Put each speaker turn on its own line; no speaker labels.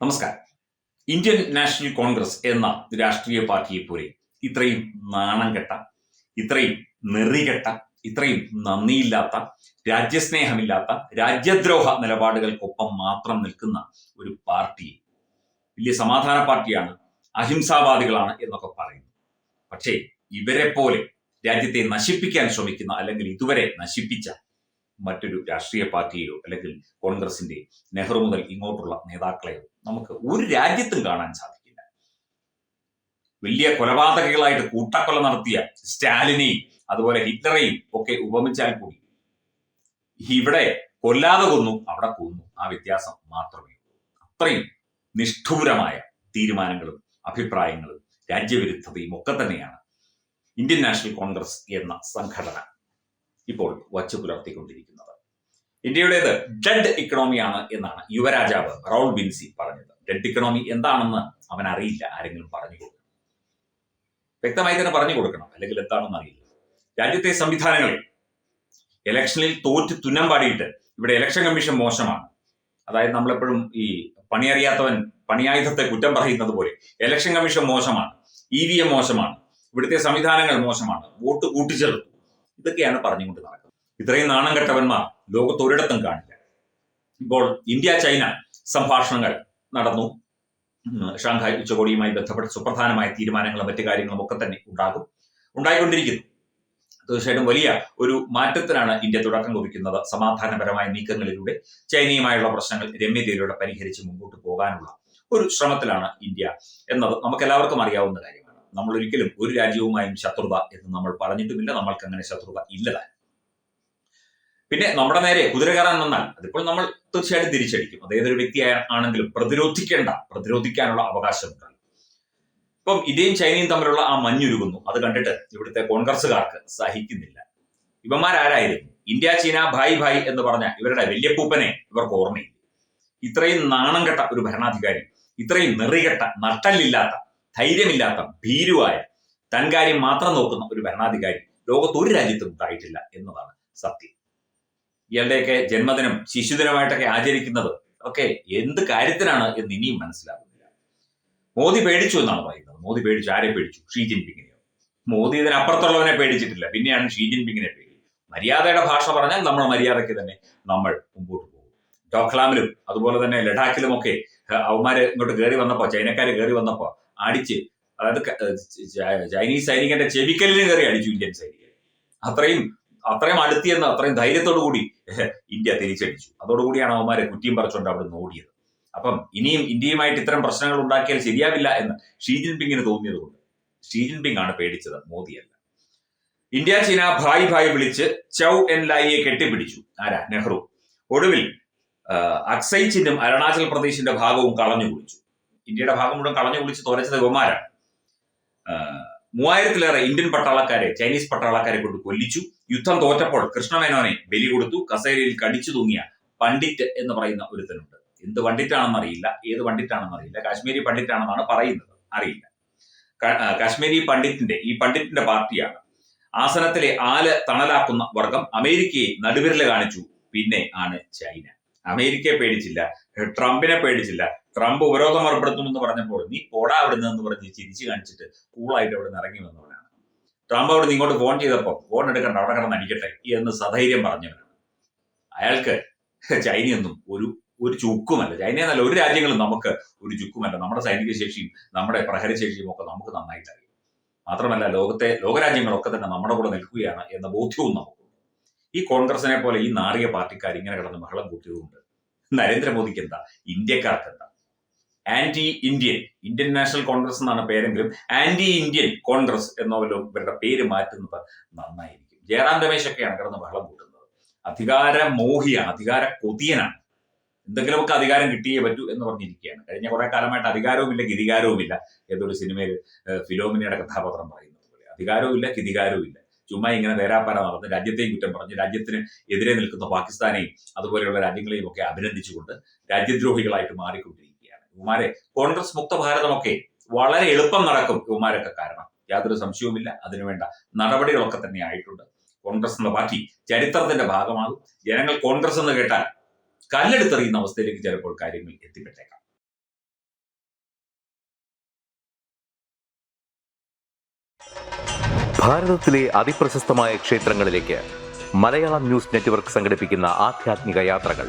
നമസ്കാരം. Indian National Congress എന്ന രാഷ്ട്രീയ പാർട്ടിയെ പോലെ ഇത്രയും നാണം കെട്ട ഇത്രയും നെറികെട്ട ഇത്രയും നന്ദിയില്ലാത്ത രാജ്യസ്നേഹമില്ലാത്ത രാജ്യദ്രോഹ നിലപാടുകൾക്കൊപ്പം മാത്രം നിൽക്കുന്ന ഒരു പാർട്ടി. വലിയ സമാധാന പാർട്ടിയാണ് അഹിംസാവാദികളാണ് എന്നൊക്കെ പറയുന്നു. പക്ഷേ ഇവരെ പോലെ രാജ്യത്തെ നശിപ്പിക്കാൻ ശ്രമിക്കുന്ന അല്ലെങ്കിൽ ഇതുവരെ നശിപ്പിച്ച മറ്റൊരു രാഷ്ട്രീയ പാർട്ടിയെയോ അല്ലെങ്കിൽ കോൺഗ്രസിന്റെ നെഹ്റു മുതൽ ഇങ്ങോട്ടുള്ള നേതാക്കളെയോ നമുക്ക് ഒരു രാജ്യത്തും കാണാൻ സാധിക്കില്ല. വലിയ കൊലപാതകങ്ങളായിട്ട് കൂട്ടക്കൊല നടത്തിയ സ്റ്റാലിനെയും അതുപോലെ ഹിറ്റ്ലറെയും ഒക്കെ ഉപമിച്ചാൽ കൂടി ഇവിടെ കൊല്ലാതെ കൊന്നു അവിടെ കൊന്നു. ആ വ്യത്യാസം മാത്രമേ ഉള്ളൂ. അത്രയും നിഷ്ഠൂരമായ തീരുമാനങ്ങളും അഭിപ്രായങ്ങളും രാജ്യവിരുദ്ധതയും ഒക്കെ തന്നെയാണ് ഇന്ത്യൻ നാഷണൽ കോൺഗ്രസ് എന്ന സംഘടന. ഇപ്പോൾ വച്ചു പുലർത്തിക്കൊണ്ടിരിക്കുന്നത്. ഇന്ത്യയുടേത് ഡെഡ് ഇക്കണോമിയാണ് എന്നാണ് യുവരാജാവ് റൗൾ ബിൻസി പറഞ്ഞത്. ഡെഡ് ഇക്കണോമി എന്താണെന്ന് അവൻ അറിയില്ല ആരെങ്കിലും പറഞ്ഞു കൊടുക്കണം. വ്യക്തമായി തന്നെ പറഞ്ഞു കൊടുക്കണം അല്ലെങ്കിൽ എന്താണെന്ന് അറിയില്ല. രാജ്യത്തെ സംവിധാനങ്ങളിൽ ഇലക്ഷനിൽ തോറ്റ് തുന്നം പാടിയിട്ട് ഇവിടെ ഇലക്ഷൻ കമ്മീഷൻ മോശമാണ്. അതായത് നമ്മളെപ്പോഴും ഈ പണിയറിയാത്തവൻ പണിയായുധത്തെ കുറ്റം പറയുന്നത് പോലെ ഇലക്ഷൻ കമ്മീഷൻ മോശമാണ് ഇ വി എം മോശമാണ് ഇവിടുത്തെ സംവിധാനങ്ങൾ മോശമാണ് വോട്ട് കൂട്ടിച്ചേർത്തു. ഇതൊക്കെയാണ് പറഞ്ഞുകൊണ്ട് നടക്കുന്നത്. ഇത്രയും നാണം കെട്ടവന്മാർ ലോകത്ത് ഒരിടത്തും കാണില്ല. ഇപ്പോൾ ഇന്ത്യ ചൈന സംഭാഷണങ്ങൾ നടന്നു. ഷാങ്ഹായ് ഉച്ചകോടിയുമായി ബന്ധപ്പെട്ട് സുപ്രധാനമായ തീരുമാനങ്ങളും മറ്റു കാര്യങ്ങളും ഒക്കെ തന്നെ ഉണ്ടാകും. ഉണ്ടായിക്കൊണ്ടിരിക്കുന്നു. തീർച്ചയായിട്ടും വലിയ ഒരു മാറ്റത്തിനാണ് ഇന്ത്യ തുടക്കം കുറിക്കുന്നത്. സമാധാനപരമായ നീക്കങ്ങളിലൂടെ ചൈനയുമായുള്ള പ്രശ്നങ്ങൾ രമ്യതയിലൂടെ പരിഹരിച്ച് മുമ്പോട്ട് പോകാനുള്ള ഒരു ശ്രമത്തിലാണ് ഇന്ത്യ എന്നത്. നമുക്ക് എല്ലാവർക്കും അറിയാവുന്ന കാര്യമാണ്. നമ്മൾ ഒരിക്കലും ഒരു രാജ്യവുമായും ശത്രുത എന്ന് നമ്മൾ പറഞ്ഞിട്ടുമില്ല. നമ്മൾക്ക് അങ്ങനെ ശത്രുത ഇല്ലതാൻ പിന്നെ നമ്മുടെ നേരെ കുതിര കയറാൻ വന്നാൽ അതിപ്പോൾ നമ്മൾ തീർച്ചയായിട്ടും തിരിച്ചടിക്കും. അത് ഏതൊരു വ്യക്തി ആണെങ്കിലും പ്രതിരോധിക്കേണ്ട പ്രതിരോധിക്കാനുള്ള അവകാശമുണ്ട് ഇപ്പം ഇന്ത്യയും ചൈനയും തമ്മിലുള്ള ആ മഞ്ഞുരുകുന്നു. അത് കണ്ടിട്ട് ഇവിടുത്തെ കോൺഗ്രസ്സുകാർക്ക് സഹിക്കുന്നില്ല. ഇവന്മാരാരായിരുന്നു? ഇന്ത്യ ചീന ഭായ് ഭായ് എന്ന് പറഞ്ഞ ഇവരുടെ വല്യപ്പൂപ്പനെ ഇവർക്ക് ഓർമ്മയില്ല. ഇത്രയും നാണം കെട്ട ഒരു ഭരണാധികാരി ഇത്രയും നെറികെട്ട നട്ടല്ലില്ലാത്ത ധൈര്യമില്ലാത്ത ഭീരുവായ തൻ കാര്യം മാത്രം നോക്കുന്ന ഒരു ഭരണാധികാരി ലോകത്ത് ഒരു രാജ്യത്തും ഉണ്ടായിട്ടില്ല എന്നതാണ് സത്യം. ഇയാളുടെയൊക്കെ ജന്മദിനം ശിശുദിനമായിട്ടൊക്കെ ആചരിക്കുന്നത് ഒക്കെ എന്ത് കാര്യത്തിനാണ് എന്ന് ഇനിയും മനസ്സിലാകുന്നില്ല. മോദി പേടിച്ചു എന്നാണ് പറയുന്നത്. മോദി പേടിച്ചു. ആരെ പേടിച്ചു? ഷീ ജിൻപിങ്ങിനെയോ? മോദി ഇതിനപ്പുറത്തുള്ളവനെ പേടിച്ചിട്ടില്ല. പിന്നെയാണ് ഷീ ജിൻപിങ്ങിനെ പേടി. മര്യാദയുടെ ഭാഷ പറഞ്ഞാൽ നമ്മൾ മര്യാദയ്ക്ക് തന്നെ നമ്മൾ മുമ്പോട്ട് പോകും. ഡോക്ലാമിലും അതുപോലെ തന്നെ ലഡാക്കിലും ഒക്കെ അവന്മാര് ഇങ്ങോട്ട് കയറി വന്നപ്പോ ചൈനക്കാർ കയറി വന്നപ്പോ അടിച്ച്. അതായത് ചൈനീസ് സൈനികന്റെ ചെവിക്കല്ലിന് കയറി അടിച്ചു ഇന്ത്യൻ സൈനികൻ അത്രയും അത്രയും അടുത്തിയെന്ന് അത്രയും ധൈര്യത്തോടു കൂടി ഇന്ത്യ തിരിച്ചടിച്ചു. അതോടുകൂടിയാണ് അവന്മാരെ കുറ്റിയും പറിച്ചുകൊണ്ട് അവിടെ നിന്ന് ഓടിയത്. അപ്പം ഇനിയും ഇന്ത്യയുമായിട്ട് ഇത്തരം പ്രശ്നങ്ങൾ ഉണ്ടാക്കിയാൽ ശരിയാവില്ല എന്ന് ഷീ ജിൻപിങ്ങിന് തോന്നിയതുകൊണ്ട്. ഷീ ജിൻപിങ് ആണ് പേടിച്ചത് മോദിയല്ല. ഇന്ത്യ ചീന ഭായ് ഭായ് വിളിച്ച് ചൗ എൻ ലായിയെ കെട്ടിപ്പിടിച്ചു. ആരാ? നെഹ്റു. ഒടുവിൽ അക്സൈ ചിന്നും അരുണാചൽ പ്രദേശിന്റെ ഭാഗവും കളഞ്ഞു കുളിച്ചു ഇന്ത്യയുടെ ഭാഗം മുഴുവൻ കളഞ്ഞു കുളിച്ച് തോരച്ചത് ഇവന്മാരാണ്. മൂവായിരത്തിലേറെ ഇന്ത്യൻ പട്ടാളക്കാരെ ചൈനീസ് പട്ടാളക്കാരെ കൊണ്ട് കൊല്ലിച്ചു. യുദ്ധം തോറ്റപ്പോൾ കൃഷ്ണമേനോനെ ബലി കൊടുത്തു. കസേരയിൽ കടിച്ചു തൂങ്ങിയ പണ്ഡിറ്റ് എന്ന് പറയുന്ന ഒരുത്തനുണ്ട്. എന്ത് പണ്ഡിറ്റാണെന്ന് അറിയില്ല. ഏത് പണ്ഡിറ്റാണെന്ന് അറിയില്ല. കാശ്മീരി പണ്ഡിറ്റാണെന്നാണ് പറയുന്നത്. അറിയില്ല. കാശ്മീരി പണ്ഡിറ്റിന്റെ ഈ പണ്ഡിറ്റിന്റെ പാർട്ടിയാണ്. ആസനത്തിലെ ആൽ തണലാക്കുന്ന വർഗം അമേരിക്കയെ നടുവിരൽ കാണിച്ചു. പിന്നെ ആണ് ചൈന. അമേരിക്കയെ പേടിച്ചില്ല. ട്രംപിനെ പേടിച്ചില്ല. ട്രംപ് ഉപരോധം ഏർപ്പെടുത്തുമെന്ന് പറഞ്ഞപ്പോൾ നീ പോടാ അവിടുന്ന് എന്ന് പറഞ്ഞ് ചിരിച്ചു കാണിച്ചിട്ട് കൂളായിട്ട് അവിടെ നിന്ന് ഇറങ്ങി വന്നവനാണ്. ട്രംപ് അവിടെ ഇങ്ങോട്ട് ഫോൺ ചെയ്തപ്പോൾ ഫോൺ എടുക്കണ്ട അവിടെ കിടന്ന് അടിക്കട്ടെ എന്ന് സധൈര്യം പറഞ്ഞവനാണ്. അയാൾക്ക് ചൈനയൊന്നും ഒരു ഒരു ചുക്കുമല്ല. ചൈന എന്നല്ല ഒരു രാജ്യങ്ങളും നമുക്ക് ഒരു ചുക്കുമല്ല. നമ്മുടെ സൈനിക ശേഷിയും നമ്മുടെ പ്രഹരശേഷിയും ഒക്കെ നമുക്ക് നന്നായിട്ട് അറിയാം മാത്രമല്ല ലോകത്തെ ലോകരാജ്യങ്ങളൊക്കെ തന്നെ നമ്മുടെ കൂടെ നിൽക്കുകയാണ് എന്ന ബോധ്യവും നമുക്കുണ്ട്. ഈ കോൺഗ്രസിനെ പോലെ ഈ നാറിയ പാർട്ടിക്കാർ ഇങ്ങനെ കിടന്ന് ബഹളം കൂട്ടിയതുകൊണ്ട് നരേന്ദ്രമോദിക്ക് എന്താ? ഇന്ത്യക്കാർക്ക് എന്താ? Anti Indian Indian National Congress എന്നാണ് പേരെങ്കിലും ആന്റി ഇന്ത്യൻ കോൺഗ്രസ് എന്നോ ഇവരുടെ പേര് മാറ്റുന്നത് നന്നായിരിക്കും. ജയറാം രമേശൊക്കെയാണ് കിടന്ന് ബഹളം കൂട്ടുന്നത്. അധികാര മോഹിയാണ് അധികാര കൊതിയനാണ് എന്തെങ്കിലുമൊക്കെ അധികാരം കിട്ടിയേ പറ്റൂ എന്ന് പറഞ്ഞിരിക്കുകയാണ്. കഴിഞ്ഞ കുറെ കാലമായിട്ട് അധികാരവുമില്ല ഗതികാരവുമില്ല ഏതൊരു സിനിമയിൽ ഫിലോമിനിയുടെ കഥാപാത്രം പറയുന്നത് പോലെ. അധികാരവുമില്ല ഗതികാരവുമില്ല ചുമ്മാ ഇങ്ങനെ നേരാപ്പാര നടന്ന് രാജ്യത്തെയും കുറ്റം പറഞ്ഞ് രാജ്യത്തിന് എതിരെ നിൽക്കുന്ന പാകിസ്ഥാനെയും അതുപോലെയുള്ള രാജ്യങ്ങളെയും ഒക്കെ അഭിനന്ദിച്ചുകൊണ്ട് രാജ്യദ്രോഹികളായിട്ട് മാറിക്കൊണ്ടിരിക്കുകയാണ്. ഇവന്മാരെ കോൺഗ്രസ് മുക്ത ഭാരതമൊക്കെ വളരെ എളുപ്പം നടക്കും ഇവന്മാരൊക്കെ കാരണം. യാതൊരു സംശയവുമില്ല. അതിനുവേണ്ട നടപടികളൊക്കെ തന്നെ ആയിട്ടുണ്ട്. കോൺഗ്രസ് എന്ന പാർട്ടി ചരിത്രത്തിന്റെ ഭാഗമാകും. ജനങ്ങൾ കോൺഗ്രസ് എന്ന് കേട്ടാൽ കല്ലെടുത്തെറിയുന്ന അവസ്ഥയിലേക്ക് ചിലപ്പോൾ കാര്യങ്ങൾ എത്തിപ്പെട്ടേക്കാം.
ഭാരതത്തിലെ അതിപ്രശസ്തമായ ക്ഷേത്രങ്ങളിലേക്ക് മലയാളം ന്യൂസ് നെറ്റ്വർക്ക് സംഘടിപ്പിക്കുന്ന ആധ്യാത്മിക യാത്രകൾ.